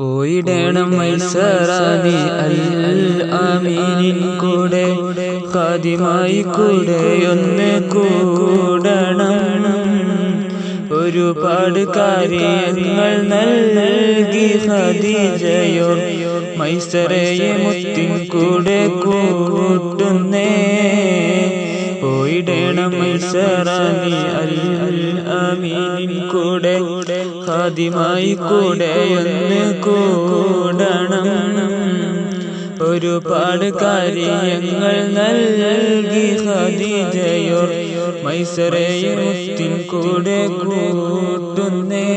പോയിടണം മൈസറാനി അൽ അമീനിൻ കൂടെ ഖാദിമായി കൂടെ ഒന്ന് കൂടണം. ഒരുപാട് കാര്യങ്ങൾ നൽകി ഖദീജയോ മൈസറയെ മുത്തിൻ കൂടെ കൂട്ടുന്നേ. പോയിടണം മൈസറാനി അൽ കൂടെ ഖാദിമായി കൂടെ എന്ന് കൂടണം. ഒരുപാട് കാര്യങ്ങൾ നൽകി ഖദീജയോ മൈസറയെ മുത്തിൻ കൂടെ കൂട്ടുന്നേ.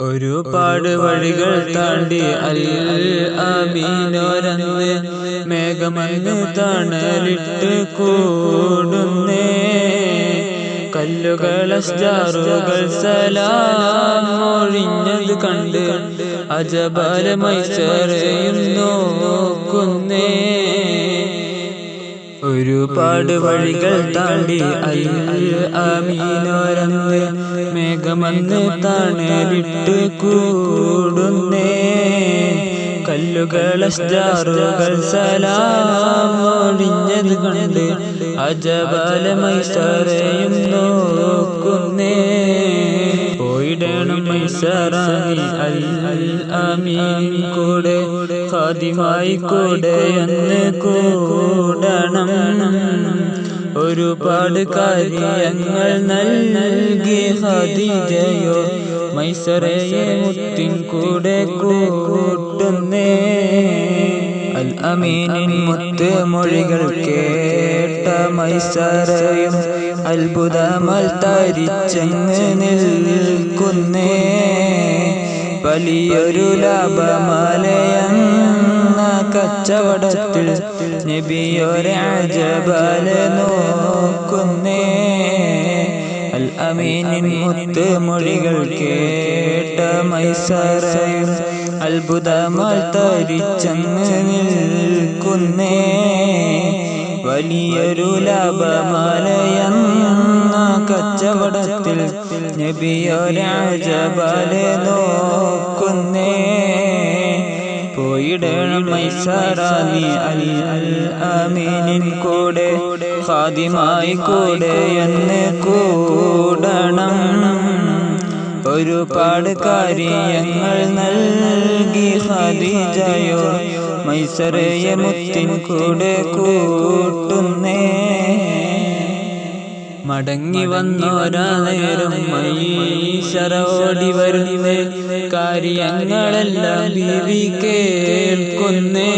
ഒരുപാട് വഴികൾ താണ്ടി അൽ മേഘമന്ന് തണലിട്ട് കൂടുന്നേ. കല്ലുകൾ അസ്ജാറുകൾ സലാം ഒഴിഞ്ഞത് കണ്ട് അജബാല മൈസറയും നോക്കുന്നേ. ഒരുപാട് വഴികൾ താണ്ടി അൽ അമീനോരന്ന് മേഘമന്ന് തണലിട്ട് കൂടുന്നേ. കല്ലുകൾ അസ്ജാറുകൾ സലാം ഒഴിഞ്ഞത് കണ്ട് അജബാല മൈസറാനി അൽ അമീൻ കൂടെ ഖാദിമായി കൂടെ എന്ന് കൂടണം. ഒരുപാട് കാര്യങ്ങൾ നൽകി ഹദിജയോ മൈസറയെ മുത്തിൻ കൂടെ കൂട്ടുന്നേ. അൽ അമീനിൻ മുത്ത് മൊഴികൾ കേട്ട മൈസറയും അത്ഭുതമൽ തരിച്ചങ്ങ് നിൽക്കുന്നേ. വലിയൊരു ലാഭമലയെന്ന കച്ചവടത്തിൽ നബിയൊരെ അജബല നോക്കുന്നേ. അൽ അമീനിൻ മുത്ത് മൊഴികൾ കേട്ട മൈസറയും അത്ഭുതമാൽ തരിച്ചങ്ങ് നിൽക്കുന്നേ. വലിയൊരു ലാഭമാലയെന്ന കച്ചവടത്തിൽ നബിയൊരാജബാലെ നോക്കുന്നേ. പോയിടണം മൈസറാനി അൽ അമീനിൻ കൂടെ ഖാദിമായി കൂടെ എന്ന് കൂടണം. ഒരുപാട് കാര്യങ്ങൾ നൽകി ഖദീജയോ മൈസറയെ മുത്തിൻ കൂടെ കൂട്ടുന്നേ. മടങ്ങി വന്നോരാ നേരം മൈസറ ഓടി വരുന്നേ. കാര്യങ്ങളെല്ലാം ബിവി കേൾക്കുന്നേ.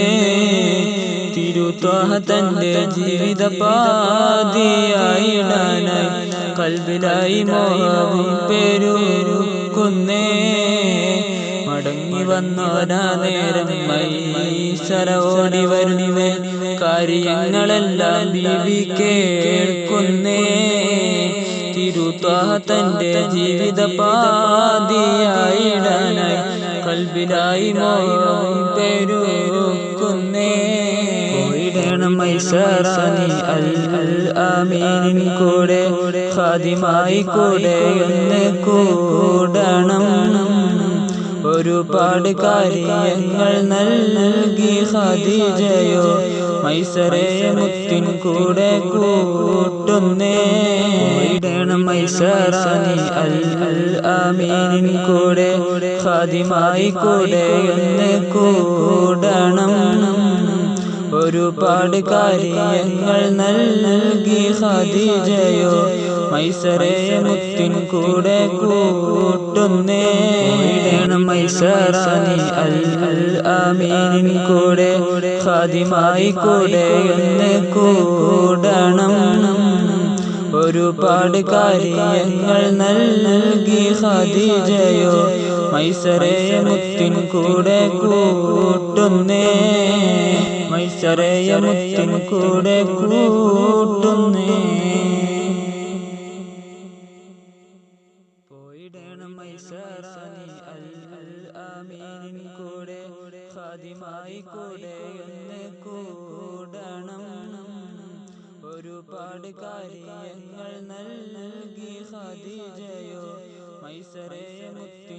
തിരുത്വാഹ തന്റെ ജീവിത പാതിയായിടാനായി കൽവിലായി മോഹവും പെരുക്കുന്നേ മടങ്ങി വന്നോരാ നേരം മൈസര ഓടി കാര്യങ്ങളെല്ലാം ബീവി കേൾക്കുന്നേ. തിരുത്വാഹ തന്റെ ജീവിത പാതിയായിടാനായി കൽവിലായി മോഹം പെരുക്കുന്നേ. പോയിടണം കൂടെ. ഖാദിമായി കൂടെ ഒന്ന് കൂടണം. ഒരുപാട് കാര്യങ്ങൾ നൽകി ഖദീജയോ മൈസറയെ മുത്തിൻ കൂടെ കൂട്ടുന്നേ. ഇടണം മൈസറാനി അൽ അൽ അമീനിൻ കൂടെ ഖാദിമായി കൂടെ ഒന്ന് കൂടണം. ഒരുപാട് കാര്യങ്ങൾ നൽകി ഖദീജയോ മൈസരേ മുത്തിൻ കൂടെ കൂട്ടുന്നേ. മൈസറാനി അൽ അമീനിൻ കൂടെ ഖാദിമായി കൂടെ എന്ന് കൂടണം. ഒരുപാട് കാര്യങ്ങൾ നൽകി ഖദീജയോ മൈസരേ മുത്തിൻ കൂടെ കൂട്ടുന്നേ. മൈസറയെ മുത്തിൻ കൂടെ കൂട്ടുന്നേ. പോയിടണം കൂടെ കൂടെ കൂടണം ഒരുപാട് കാര്യങ്ങൾ നൽകി ഖദീജയോ കൂടെ മുത്തി